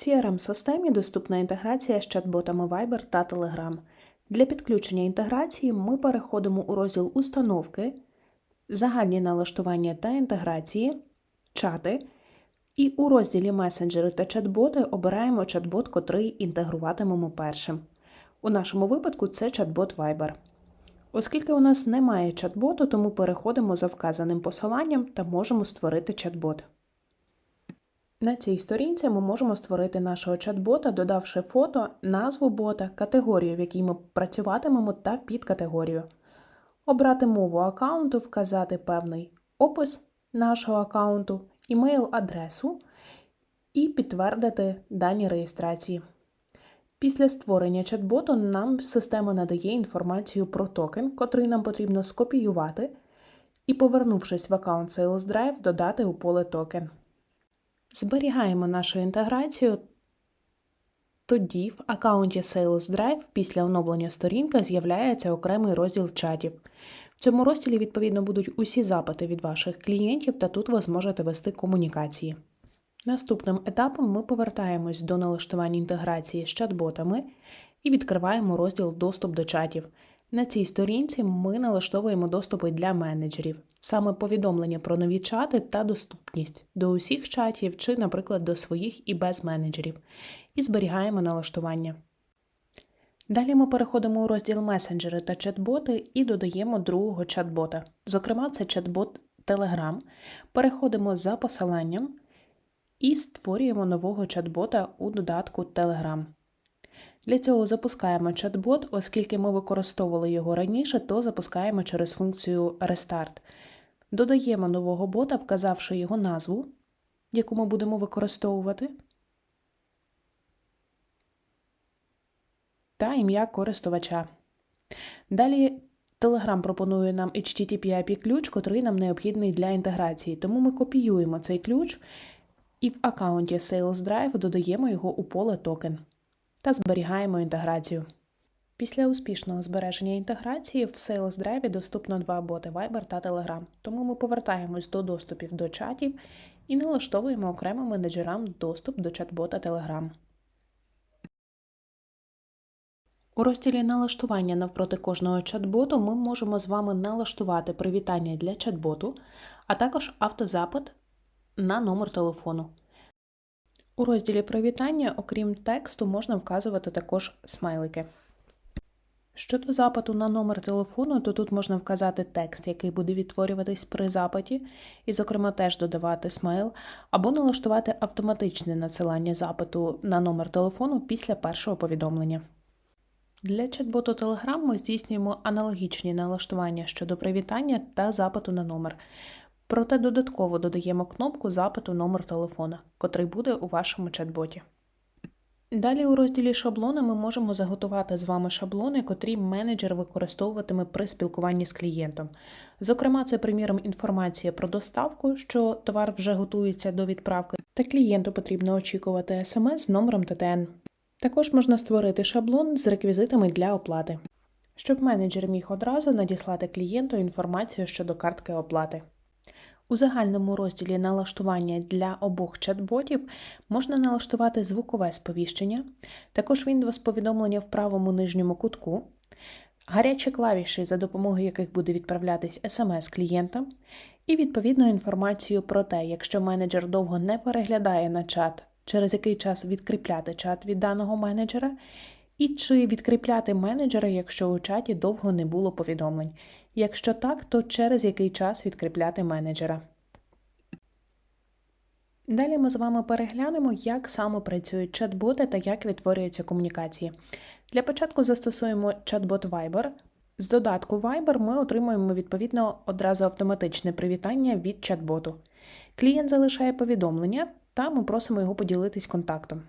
CRM-системі доступна інтеграція з чат-ботами Viber та Telegram. Для підключення інтеграції ми переходимо у розділ Установки, Загальні налаштування та інтеграції, чати. І у розділі Месенджери та чат-боти обираємо чат-бот, котрий інтегруватимемо першим. У нашому випадку це чат-бот Viber. Оскільки у нас немає чат-боту, тому переходимо за вказаним посиланням та можемо створити чат-бот. На цій сторінці ми можемо створити нашого чат-бота, додавши фото, назву бота, категорію, в якій ми працюватимемо, та підкатегорію. Обрати мову аккаунту, вказати певний опис нашого аккаунту, імейл-адресу і підтвердити дані реєстрації. Після створення чат-боту нам система надає інформацію про токен, котрий нам потрібно скопіювати, і, повернувшись в аккаунт Sales Drive, додати у поле токен. Зберігаємо нашу інтеграцію. Тоді в аккаунті Sales Drive після оновлення сторінки з'являється окремий розділ чатів. В цьому розділі, відповідно, будуть усі запити від ваших клієнтів, та тут ви зможете вести комунікації. Наступним етапом ми повертаємось до налаштування інтеграції з чат-ботами і відкриваємо розділ Доступ до чатів. На цій сторінці ми налаштовуємо доступи для менеджерів, саме повідомлення про нові чати та доступність до усіх чатів чи, наприклад, до своїх і без менеджерів, і зберігаємо налаштування. Далі ми переходимо у розділ месенджери та чат-боти і додаємо другого чат-бота. Зокрема, це чат-бот Telegram. Переходимо за посиланням і створюємо нового чат-бота у додатку Telegram. Для цього запускаємо чат-бот, оскільки ми використовували його раніше, то запускаємо через функцію Restart. Додаємо нового бота, вказавши його назву, яку ми будемо використовувати, та ім'я користувача. Далі Telegram пропонує нам http IP ключ, котрий нам необхідний для інтеграції, тому ми копіюємо цей ключ і в аккаунті Sales Drive додаємо його у поле токен та зберігаємо інтеграцію. Після успішного збереження інтеграції в Sales Drive доступно два боти Viber та Telegram, тому ми повертаємось до доступів до чатів і налаштовуємо окремо менеджерам доступ до чат-бота Telegram. У розділі налаштування навпроти кожного чат-боту ми можемо з вами налаштувати привітання для чат-боту, а також автозапит на номер телефону. У розділі Привітання, окрім тексту, можна вказувати також смайлики. Щодо запиту на номер телефону, то тут можна вказати текст, який буде відтворюватись при запиті, і, зокрема, теж додавати смайл, або налаштувати автоматичне надсилання запиту на номер телефону після першого повідомлення. Для чат-боту Telegram ми здійснюємо аналогічні налаштування щодо привітання та запиту на номер. Проте додатково додаємо кнопку запиту номер телефона, котрий буде у вашому чат-боті. Далі у розділі шаблони ми можемо заготувати з вами шаблони, котрі менеджер використовуватиме при спілкуванні з клієнтом. Зокрема, це, приміром, інформація про доставку, що товар вже готується до відправки, та клієнту потрібно очікувати смс з номером ТТН. Також можна створити шаблон з реквізитами для оплати, щоб менеджер міг одразу надіслати клієнту інформацію щодо картки оплати. У загальному розділі налаштування для обох чат-ботів можна налаштувати звукове сповіщення, також Windows повідомлення в правому нижньому кутку, гарячі клавіші, за допомогою яких буде відправлятись смс клієнтам, і відповідну інформацію про те, якщо менеджер довго не переглядає на чат, через який час відкріпляти чат від даного менеджера, і чи відкріпляти менеджера, якщо у чаті довго не було повідомлень. Якщо так, то через який час відкріпляти менеджера. Далі ми з вами переглянемо, як саме працюють чат-боти та як відтворюються комунікації. Для початку застосуємо чат-бот Viber. З додатку Viber ми отримуємо відповідно одразу автоматичне привітання від чат-боту. Клієнт залишає повідомлення, та ми просимо його поділитись контактом.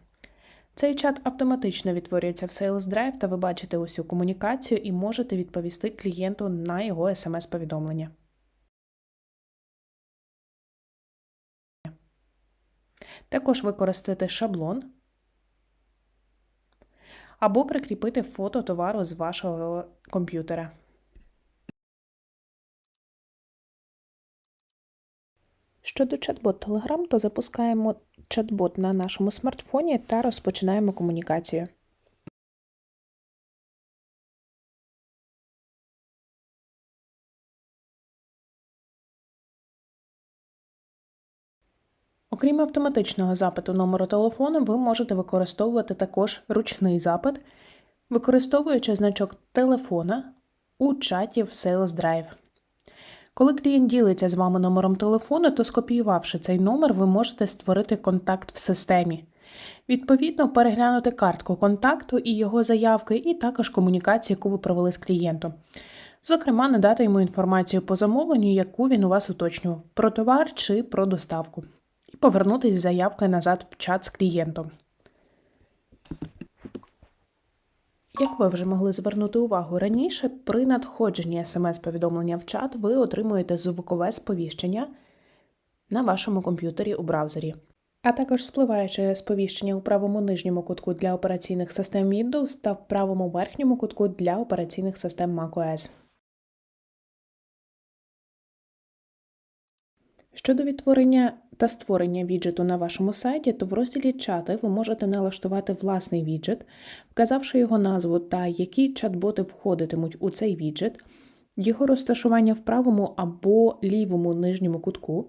Цей чат автоматично відтворюється в Sales Drive, та ви бачите усю комунікацію і можете відповісти клієнту на його смс-повідомлення. Також використати шаблон або прикріпити фото товару з вашого комп'ютера. Щодо чат-бот Telegram, то запускаємо чат-бот на нашому смартфоні та розпочинаємо комунікацію. Окрім автоматичного запиту номеру телефону, ви можете використовувати також ручний запит, використовуючи значок телефона у чаті в Sales Drive. Коли клієнт ділиться з вами номером телефону, то скопіювавши цей номер, ви можете створити контакт в системі. Відповідно, переглянути картку контакту і його заявки, і також комунікацію, яку ви провели з клієнтом. Зокрема, надати йому інформацію по замовленню, яку він у вас уточнював, про товар чи про доставку, і повернутися з заявкою назад в чат з клієнтом. Як ви вже могли звернути увагу раніше, при надходженні смс-повідомлення в чат ви отримуєте звукове сповіщення на вашому комп'ютері у браузері. А також спливаюче сповіщення у правому нижньому кутку для операційних систем Windows та в правому верхньому кутку для операційних систем macOS. Щодо відтворення та створення віджиту на вашому сайті, то в розділі Чати ви можете налаштувати власний віджит, вказавши його назву та які чат-боти входитимуть у цей віджит, його розташування в правому або лівому нижньому кутку.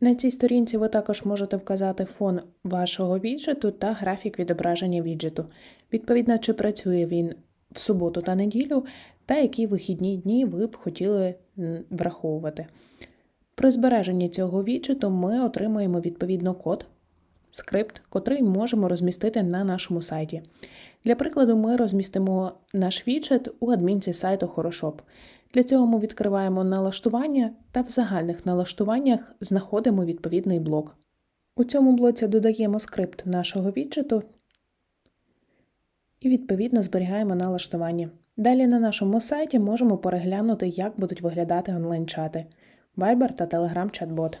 На цій сторінці ви також можете вказати фон вашого віджиту та графік відображення віджиту, відповідно, чи працює він в суботу та неділю, та які вихідні дні ви б хотіли враховувати. При збереженні цього віджиту ми отримуємо відповідно код, скрипт, котрий можемо розмістити на нашому сайті. Для прикладу, ми розмістимо наш віджит у адмінці сайту Хорошоп. Для цього ми відкриваємо налаштування та в загальних налаштуваннях знаходимо відповідний блок. У цьому блоці додаємо скрипт нашого віджиту і, відповідно, зберігаємо налаштування. Далі на нашому сайті можемо переглянути, як будуть виглядати онлайн-чати. Viber та Telegram чат-бот.